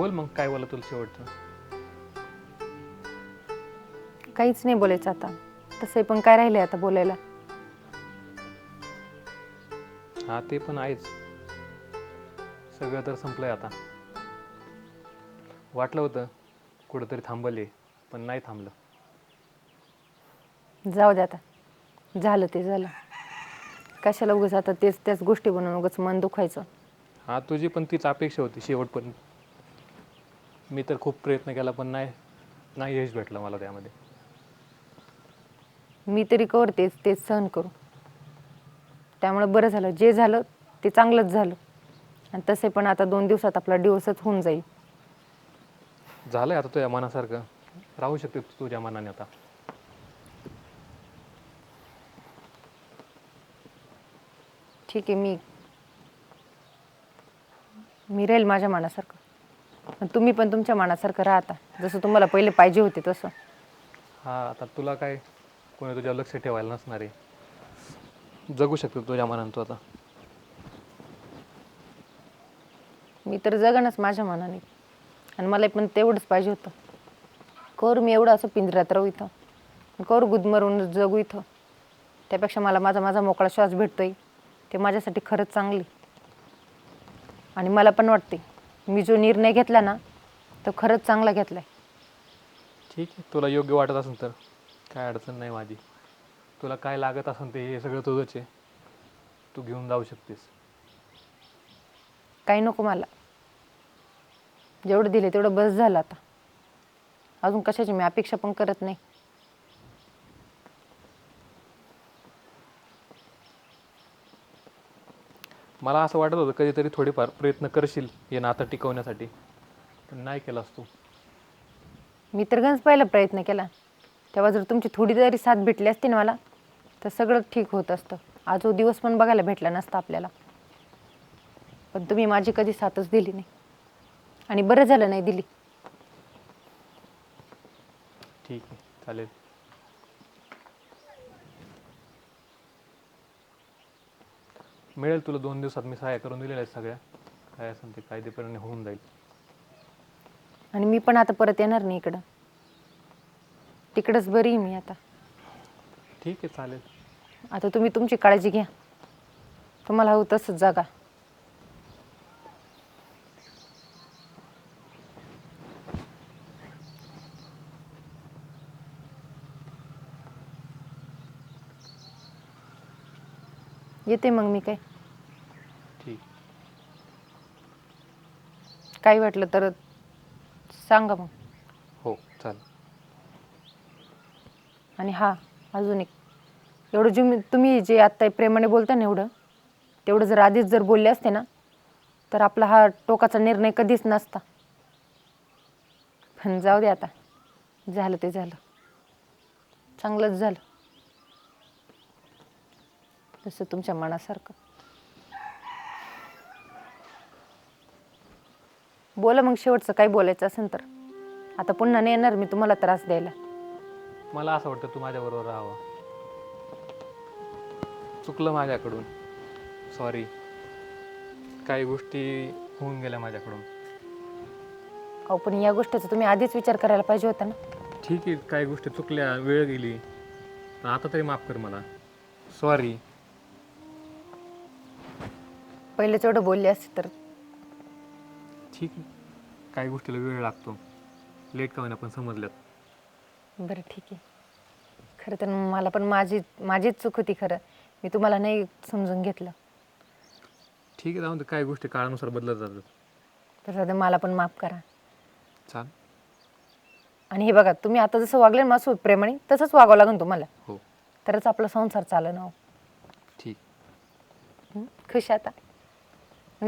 बोल मग काय बोला तुला शेवटचं? काहीच नाही बोलायचं आता. तसंही पण काय राहिले आता बोलायला? हा ते पण आहेच. सगळं तर संपलंय आता. वाटलं होतं कुठंतरी थांबले पण नाही थांबलं. जाऊ दे आता. झालं ते झालं. कशाला उगाच आता तेच त्याच गोष्टी बनवून उगाच मन दुखायचं. हा तुझी पण तीच अपेक्षा होती शेवटपर्यंत. मी तर खूप प्रयत्न केला पण नाही नाही यश भेटलं मला त्यामध्ये. मी तरी कवर तेच सहन करू. त्यामुळे बरं झालं. जे झालं ते चांगलंच झालं. आणि तसे पण आता दोन दिवसात आपला दिवसच होऊन जाईल. झालंय आता तुझ्या मनासारखं. राहू शकते तू तुझ्या मनाने आता. ठीक आहे मी मी राहील माझ्या मनासारखं. आणि तुम्ही पण तुमच्या मनासारखं राहता. जसं तुम्हाला पहिले पाहिजे होते तसं. हा आता तुला काय कोणी तुझ्या लक्ष ठेवायला नसणार आहे. जगू शकतो तुझ्या मनाने तू आता. मी तर जगणच माझ्या मनाने. आणि मला पण तेवढंच पाहिजे होतं. कवर मी एवढं असं पिंजऱ्यात राहू इथं. कवर गुदमरून जगू इथं. त्यापेक्षा मला माझा माझा मोकळा श्वास भेटतोय. ते माझ्यासाठी खरंच चांगली. आणि मला पण वाटते मी जो निर्णय घेतला ना तो खरंच चांगला घेतला आहे ठीक आहे तुला योग्य वाटत असेल तर. काय अडचण नाही माझी. तुला काय लागत असेल ते हे सगळं तुझंच आहे. तू घेऊन जाऊ शकतेस. काही नको मला. जेवढं दिले तेवढं बस झालं आता. अजून कशाची मी अपेक्षा पण करत नाही. मला असं वाटत होतं कधीतरी थोडेफार प्रयत्न करशील हे नातं टिकवण्यासाठी पण नाही केलास तू. मी तर गंज पहिला प्रयत्न केला. तेव्हा जर तुमची थोडी जरी साथ भेटली असती ना मला तर सगळं ठीक होत असतं. आज दिवस पण बघायला भेटला नसता आपल्याला. पण तुम्ही माझी कधी साथच दिली नाही. आणि बरं झालं नाही दिली. ठीक आहे चालेल. मिळेल तुला दोन दिवसात. मी सहाय्य करून दिलेलं आहे सगळ्या. काय असेल ते कायदेपणाने होऊन जाईल. आणि मी पण आता परत येणार नाही इकडं. तिकडंच बरी आहे मी आता. ठीक आहे चालेल. आता तुम्ही तुमची काळजी घ्या. तुम्हाला हवं तसंच जागा. येते मग मी काय. ठीक. काही वाटलं तर सांगा मग. हो चालेल. आणि हा अजून एक. एवढं जे तुम्ही जे आत्ता प्रेमाने बोलता ना एवढं तेवढं जर आधीच जर बोलले असते ना तर आपला हा टोकाचा निर्णय कधीच नसता. पण जाऊ दे आता. झालं ते झालं. चांगलंच झालं. जसं तुमच्या मनासारखं. बोला मग शेवटचं काही बोलायचं असेल तर. आता पुन्हा नाही येणार मी तुम्हाला त्रास द्यायला. मला असं वाटतं तू माझ्याबरोबर राहावं. चुकलं माझ्याकडून. सॉरी काही गोष्टी होऊन गेल्या माझ्याकडून. अहो पण या गोष्टीचा तुम्ही आधीच विचार करायला पाहिजे होता ना. ठीक आहे काही गोष्टी चुकल्या वेळ गेली. पण आता तरी माफ कर मला. सॉरी पहिलेच एवढं बोलले असते तर. ठीक आहे. काही गोष्टीला वेळ लागतो. लेट का होईना पण समजल्यात बरं ठीक आहे. खरं तर मला पण माझी माझीच चूक होती खरं. मी तुम्हाला नाही समजून घेतलं. ठीक आहे जाऊन दे, काही गोष्टी काळानुसार बदलत जातात. तर सध्या मला पण माफ करा. चाल. आणि हे बघा तुम्ही आता जसं वागले ना माझ्यासोबत प्रेमाने तसंच वागावं लागेल तुम्हाला. हो. तरच आपला संसार चालेल ना हो. ठीक? खुश आता.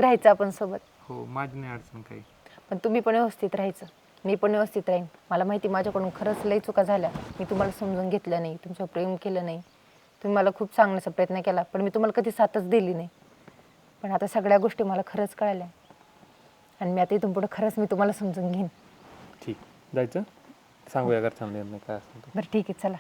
राहायचं आपण सोबत. हो माझी नाही अडचण काही. पण तुम्ही पण व्यवस्थित राहायचं. मी पण व्यवस्थित राहीन. मला माहिती माझ्याकडून खरंच लई चुका झाल्या. मी तुम्हाला समजून घेतलं नाही तुमच्यावर प्रेम केलं नाही. तुम्ही मला खूप सांगण्याचा प्रयत्न केला पण मी तुम्हाला कधी साथच दिली नाही. पण आता सगळ्या गोष्टी मला खरंच कळाल्या. आणि मी आता इथून पुढे खरंच मी तुम्हाला समजून घेईन. ठीक. जायचं? सांगूया घरच्यांना निर्णय काय असेल तो. बरं ठीक आहे. चला.